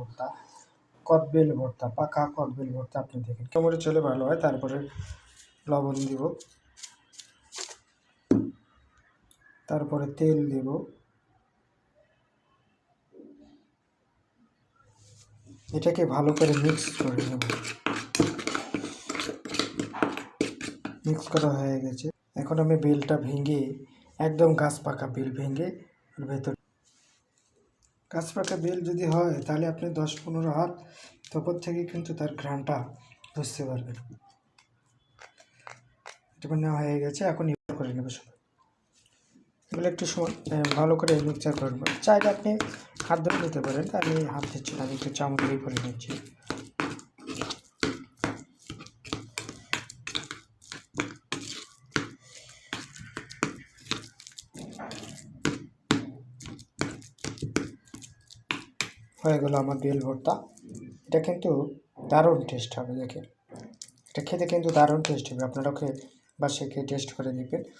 ভর্তা, কদবেল ভর্তা, পাকা কদবেল ভর্তা আপনি দেখেন। কেমন চলে ভালো হয়, তারপরে লবণ দিব। তারপরে তেল দেব। এটাকে ভালো করে মিক্স করে নেব। মিক্স করা হয়ে গেছে। এখন আমি বেলটা ভেঙে, একদম গাছ পাকা বেল ভেঙে ভেতর গাছ পাকা বেল যদি হয়, তাহলে আপনি দশ পনেরো হাত তপর থেকে কিন্তু তার ঘ্রাণটা বুঝতে পারবেন। এটা নেওয়া হয়ে গেছে, এখন ইয়ে করে নেবে সবাই। এগুলো একটু ভালো করে মিক্সচার করবেন চাইলে আপনি হাত ধরে নিতে পারেন, আমি হাত দিচ্ছি না, আমি একটু চামচ দিয়ে করে নিচ্ছি। হয়ে গেলো আমার বেল ভর্তা। এটা কিন্তু দারুণ টেস্ট হবে দেখে। এটা খেতে কিন্তু দারুণ টেস্ট হবে। আপনারা খেয়ে বাসায় খেয়ে টেস্ট করে দেখবেন।